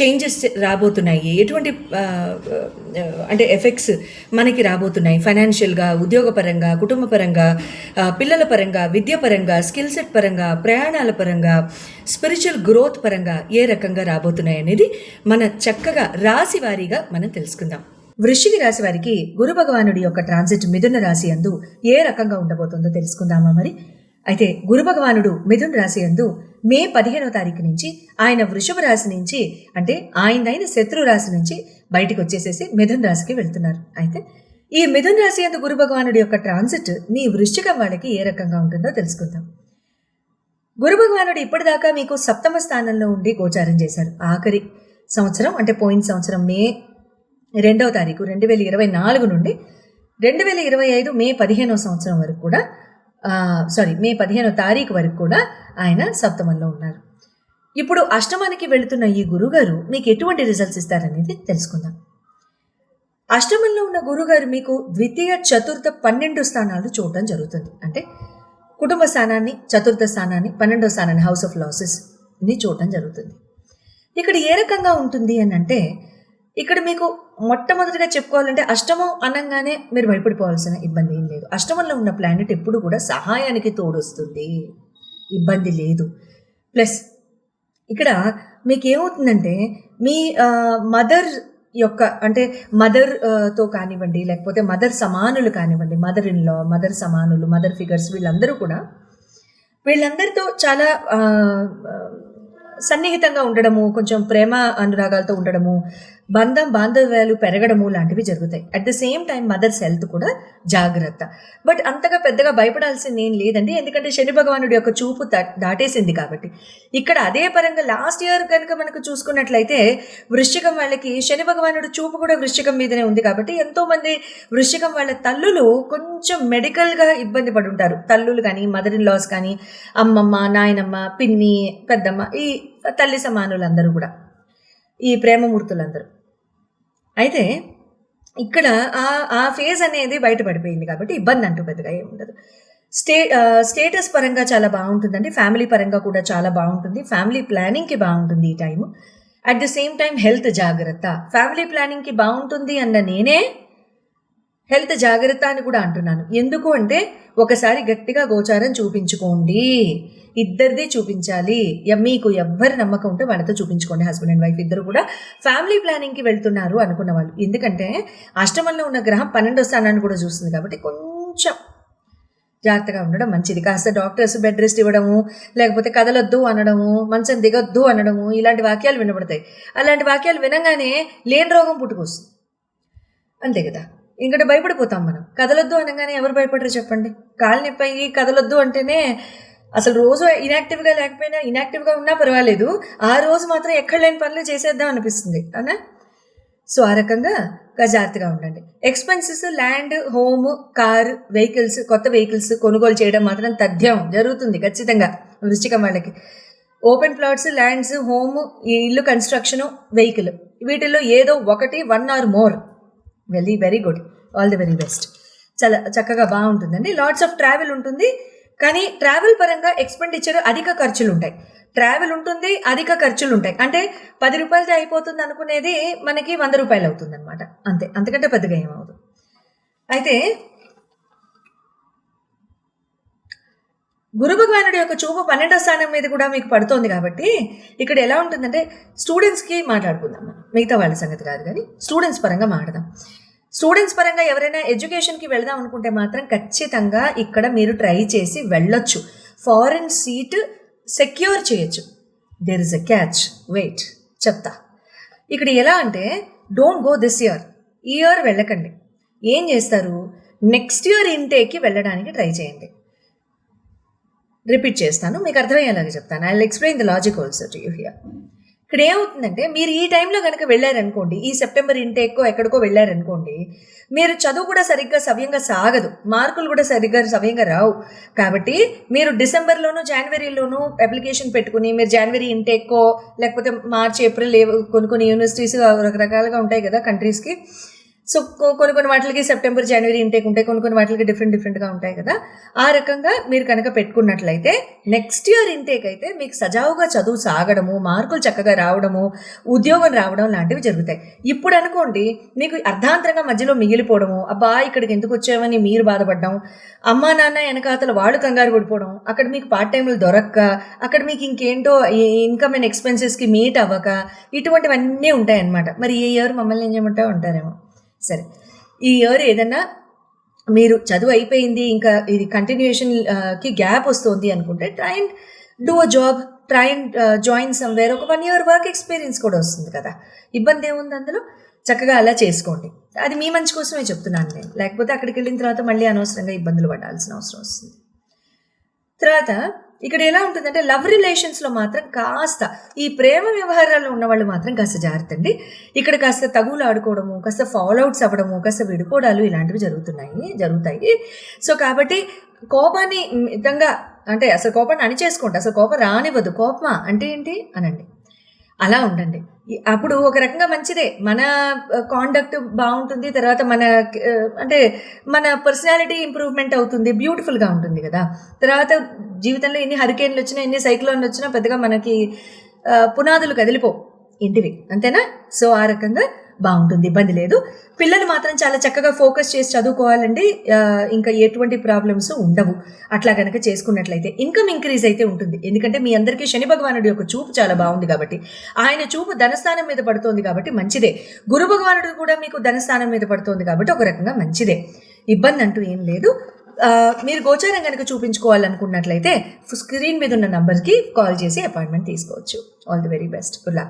Changes రాబోతున్నాయి. ఎటువంటి అంటే ఎఫెక్ట్స్ మనకి రాబోతున్నాయి. ఫైనాన్షియల్గా ఉద్యోగపరంగా కుటుంబపరంగా పరంగా పిల్లల పరంగా విద్య పరంగా స్కిల్ సెట్ పరంగా ప్రయాణాల పరంగా స్పిరిచువల్ గ్రోత్ పరంగా ఏ రకంగా రాబోతున్నాయి అనేది మన చక్కగా రాశి వారీగా మనం తెలుసుకుందాం. వృశ్చిక రాశి వారికి గురు భగవానుడి యొక్క ట్రాన్సిట్ మిథున రాశి అందు ఏ రకంగా ఉండబోతుందో తెలుసుకుందామా మరి? అయితే గురుభగవానుడు మిథున్ మిథున రాశి మే పదిహేనో తారీఖు నుంచి ఆయన వృషభ రాశి నుంచి అంటే ఆయనైన శత్రు రాశి నుంచి బయటకు వచ్చేసేసి మిథున్ రాశికి వెళ్తున్నారు. అయితే ఈ మిథున్ రాశి అందు గురు భగవానుడి యొక్క ట్రాన్సిట్ మీ వృశ్చికం వాళ్ళకి ఏ రకంగా ఉంటుందో తెలుసుకుందాం. గురు భగవానుడు ఇప్పటిదాకా మీకు సప్తమ స్థానంలో ఉండి గోచారం చేశారు. ఆఖరి సంవత్సరం అంటే పోయిన సంవత్సరం మే రెండవ తారీఖు రెండు వేల ఇరవై నాలుగు నుండి రెండు వేల ఇరవై ఐదు మే పదిహేనవ సంవత్సరం వరకు కూడా సారీ మే పదిహేనో తారీఖు వరకు కూడా ఆయన సప్తమంలో ఉన్నారు. ఇప్పుడు అష్టమానికి వెళుతున్న ఈ గురుగారు మీకు ఎటువంటి రిజల్ట్స్ ఇస్తారనేది తెలుసుకుందాం. అష్టమంలో ఉన్న గురుగారు మీకు ద్వితీయ చతుర్థ పన్నెండు స్థానాలు చూడటం జరుగుతుంది. అంటే కుటుంబ స్థానాన్ని చతుర్థ స్థానాన్ని పన్నెండో స్థానాన్ని హౌస్ ఆఫ్ లాసెస్ని చూడటం జరుగుతుంది. ఇక్కడ ఏ రకంగా ఉంటుంది అని అంటే ఇక్కడ మీకు మొట్టమొదటిగా చెప్పుకోవాలంటే అష్టమం అనగానే మీరు భయపడిపోవాల్సిన ఇబ్బంది ఏం లేదు. అష్టమంలో ఉన్న ప్లానెట్ ఎప్పుడు కూడా సహాయానికి తోడొస్తుంది. ఇబ్బంది లేదు. ప్లస్ ఇక్కడ మీకు ఏమవుతుందంటే మీ మదర్ యొక్క అంటే మదర్తో కానివ్వండి లేకపోతే మదర్ సమానులు కానివ్వండి మదర్ ఇన్ లా మదర్ సమానులు మదర్ ఫిగర్స్ వీళ్ళందరూ కూడా వీళ్ళందరితో చాలా సన్నిహితంగా ఉండడము కొంచెం ప్రేమ అనురాగాలతో ఉండడము బంధం బాంధవ్యాలు పెరగడము లాంటివి జరుగుతాయి. At the same time mothers health కూడా జాగ్రత్త. బట్ అంతగా పెద్దగా భయపడాల్సింది ఏం లేదండి. ఎందుకంటే శని భగవానుడి యొక్క చూపు దా- దాటేసింది కాబట్టి. ఇక్కడ అదే పరంగా లాస్ట్ ఇయర్ కనుక మనకు చూసుకున్నట్లయితే వృశ్చికం వాళ్ళకి శని భగవానుడి చూపు కూడా వృశ్చికం మీదనే ఉంది కాబట్టి ఎంతోమంది వృశ్చికం వాళ్ళ తల్లులు కొంచెం మెడికల్గా ఇబ్బంది పడి ఉంటారు తల్లులు కానీ మదర్ ఇన్ లాస్ కానీ అమ్మమ్మ నాయనమ్మ పిన్ని పెద్దమ్మ ఈ తల్లి సమానులందరూ కూడా. ఈ ప్రేమమూర్తులందరూ. అయితే ఇక్కడ ఆ ఆ ఫేజ్ అనేది బయటపడిపోయింది కాబట్టి ఇబ్బంది అంటూ పెద్దగా ఏమి ఉండదు. స్టే స్టేటస్ పరంగా చాలా బాగుంటుందండి ఫ్యామిలీ పరంగా కూడా చాలా బాగుంటుంది ఫ్యామిలీ ప్లానింగ్కి బాగుంటుంది ఈ time. At the same time health జాగ్రత్త. ఫ్యామిలీ ప్లానింగ్కి బాగుంటుంది అన్న నేనే హెల్త్ జాగ్రత్త అని కూడా అంటున్నాను. ఎందుకు అంటే ఒకసారి గట్టిగా గోచారం చూపించుకోండి. ఇద్దరిది చూపించాలి. ఎ- మీకు ఎవ్వరి నమ్మకం ఉంటే వాళ్ళతో చూపించుకోండి హస్బెండ్ అండ్ వైఫ్ ఇద్దరు కూడా. ఫ్యామిలీ ప్లానింగ్కి వెళ్తున్నారు అనుకున్న వాళ్ళు. ఎందుకంటే అష్టమంలో ఉన్న గ్రహం పన్నెండో స్థానాన్ని కూడా చూస్తుంది కాబట్టి కొంచెం జాగ్రత్తగా ఉండడం మంచిది. కాస్త డాక్టర్స్ బెడ్ రెస్ట్ ఇవ్వడము లేకపోతే కదలొద్దు అనడము మంచం దిగొద్దు అనడము ఇలాంటి వాక్యాలు వినబడతాయి అలాంటి వాక్యాలు వినగానే లేని రోగం పుట్టుకొస్తుంది. అంతే కదా? ఇంకటి భయపడిపోతాం మనం. కదలొద్దు అనగానే ఎవరు భయపడరు చెప్పండి? కాలు నొప్పి కదలొద్దు అంటేనే అసలు రోజు ఇనాక్టివ్గా లేకపోయినా ఇనాక్టివ్గా ఉన్నా పర్వాలేదు. ఆ రోజు మాత్రం ఎక్కడ లేని పనులు చేసేద్దాం అనిపిస్తుంది. అవునా? సో ఆ రకంగా జాగ్రత్తగా ఉండండి. Expenses land home car vehicles కొత్త వెహికల్స్ కొనుగోలు చేయడం మాత్రం తథ్యం జరుగుతుంది ఖచ్చితంగా వృశ్చికం వాళ్ళకి. ఓపెన్ ప్లాట్స్ ల్యాండ్స్ హోమ్ ఈ ఇల్లు కన్స్ట్రక్షన్ వెహికల్ వీటిల్లో ఏదో ఒకటి one or more very very good. All the very best. చాలా చక్కగా బాగుంటుందండి. లాట్స్ ఆఫ్ ట్రావెల్ ఉంటుంది. కానీ ట్రావెల్ పరంగా ఎక్స్పెండిచర్ అధిక ఖర్చులు ఉంటాయి ట్రావెల్ ఉంటుంది అధిక ఖర్చులు ఉంటాయి అంటే పది రూపాయలది అయిపోతుంది అనుకునేది మనకి వంద రూపాయలు అవుతుంది అనమాట అంతే. అంతకంటే పెద్దగా ఏమవుతుంది అయితే గురు భగవానుడి యొక్క చూపు పన్నెండో స్థానం మీద కూడా మీకు పడుతోంది కాబట్టి ఇక్కడ ఎలా ఉంటుందంటే స్టూడెంట్స్కి మాట్లాడుకుందాం మనం. మిగతా వాళ్ళ సంగతి కాదు కానీ స్టూడెంట్స్ పరంగా మాట్లాడదాం. స్టూడెంట్స్ పరంగా ఎవరైనా ఎడ్యుకేషన్కి వెళదాం అనుకుంటే మాత్రం ఖచ్చితంగా ఇక్కడ మీరు ట్రై చేసి వెళ్ళొచ్చు. ఫారిన్ సీట్ సెక్యూర్ చేయొచ్చు. There is a catch wait చెప్తా. ఇక్కడ ఎలా అంటే డోంట్ గో దిస్ ఇయర్ ఈ ఇయర్ వెళ్ళకండి. ఏం చేస్తారు? నెక్స్ట్ ఇయర్ ఇంటేక్కి వెళ్ళడానికి ట్రై చేయండి. రిపీట్ చేస్తాను మీకు అర్థమయ్యేలాగా చెప్తాను. I explain the logic also to you here ఇక్కడ ఏమవుతుందంటే మీరు ఈ టైంలో కనుక వెళ్ళారనుకోండి ఈ సెప్టెంబర్ ఇంటేక్కో ఎక్కడికో వెళ్ళారనుకోండి మీరు చదువు కూడా సరిగ్గా సవ్యంగా సాగదు. మార్కులు కూడా సరిగ్గా సవ్యంగా రావు. కాబట్టి మీరు డిసెంబర్లోనూ జనవరిలోనూ అప్లికేషన్ పెట్టుకుని మీరు జనవరి ఇంటేక్కో లేకపోతే మార్చ్ ఏప్రిల్ కొన్ని కొన్ని యూనివర్సిటీస్ రకరకాలుగా ఉంటాయి కదా కంట్రీస్కి సో కొన్ని కొన్ని వాటికి సెప్టెంబర్ జనవరి ఇంటేక్ ఉంటాయి. కొన్ని కొన్ని వాటికి డిఫరెంట్ డిఫరెంట్గా ఉంటాయి కదా. ఆ రకంగా మీరు కనుక పెట్టుకున్నట్లయితే నెక్స్ట్ ఇయర్ ఇంటేక్ అయితే మీకు సజావుగా చదువు సాగడము మార్కులు చక్కగా రావడము ఉద్యోగం రావడం లాంటివి జరుగుతాయి. ఇప్పుడు అనుకోండి మీకు అర్ధాంతరంగా మధ్యలో మిగిలిపోవడము అబ్బా ఇక్కడికి ఎందుకు వచ్చామని మీరు బాధపడడం అమ్మా నాన్న వెనకాతల వాళ్ళు కంగారు పడిపోవడం అక్కడ మీకు పార్ట్ టైంలు దొరక్క అక్కడ మీకు ఇంకేంటో ఇన్కమ్ అండ్ ఎక్స్పెన్సెస్కి మీట్ అవ్వక ఇటువంటివన్నీ ఉంటాయన్నమాట. మరి ఈ ఇయర్ మమ్మల్ని ఏం చేయమంటావు ఉంటారేమో సరే. ఈ ఇయర్ ఏదన్నా మీరు చదువు అయిపోయింది ఇంకా ఇది కంటిన్యూషన్కి గ్యాప్ వస్తుంది అనుకుంటే try and do a job try and join somewhere ఒక వన్ ఇయర్ వర్క్ ఎక్స్పీరియన్స్ కూడా వస్తుంది కదా. ఇబ్బంది ఏముంది అందులో? చక్కగా అలా చేసుకోండి. అది మీ మంచి కోసమే చెప్తున్నాను నేను. లేకపోతే అక్కడికి వెళ్ళిన తర్వాత మళ్ళీ అనవసరంగా ఇబ్బందులు పడాల్సిన అవసరం వస్తుంది. తర్వాత ఇక్కడ ఎలా ఉంటుందంటే లవ్ రిలేషన్స్లో మాత్రం కాస్త ఈ ప్రేమ వ్యవహారాల్లో ఉన్న వాళ్ళు మాత్రం కాస్త జాగ్రత్త అండి ఇక్కడ కాస్త తగులు ఆడుకోవడము కాస్త ఫాలోఅవుట్స్ అవ్వడము కాస్త విడిపోవడాలు ఇలాంటివి జరుగుతున్నాయి జరుగుతాయి. సో కాబట్టి కోపాన్ని మితంగా అంటే అసలు కోపాన్ని అణిచేసుకోండి అసలు కోపం రానివ్వదు. కోపమా అంటే ఏంటి? అనండి. అలా ఉండండి. అప్పుడు ఒక రకంగా మంచిదే. మన కాండక్ట్ బాగుంటుంది తర్వాత మన అంటే మన పర్సనాలిటీ ఇంప్రూవ్మెంట్ అవుతుంది బ్యూటిఫుల్గా ఉంటుంది కదా. తర్వాత జీవితంలో ఎన్ని హరికేన్లు వచ్చినా ఎన్ని సైక్లోన్లు వచ్చినా పెద్దగా మనకి పునాదులు కదిలిపో ఇంటివి. అంతేనా? సో ఆ రకంగా బాగుంటుంది ఇబ్బంది లేదు. పిల్లలు మాత్రం చాలా చక్కగా ఫోకస్ చేసి చదువుకోవాలండి. ఇంకా ఎటువంటి ప్రాబ్లమ్స్ ఉండవు. అట్లా కనుక చేసుకున్నట్లయితే ఇన్కమ్ ఇంక్రీజ్ అయితే ఉంటుంది. ఎందుకంటే మీ అందరికీ శని భగవానుడి యొక్క చూపు చాలా బాగుంది కాబట్టి. ఆయన చూపు ధనస్థానం మీద పడుతోంది కాబట్టి మంచిదే. గురు భగవానుడు కూడా మీకు ధనస్థానం మీద పడుతోంది కాబట్టి ఒక రకంగా మంచిదే. ఇబ్బంది అంటూ ఏం లేదు. మీరు గోచారం కనుక చూపించుకోవాలనుకున్నట్లయితే స్క్రీన్ మీద ఉన్న నంబర్కి కాల్ చేసి అపాయింట్మెంట్ తీసుకోవచ్చు. All the very best good luck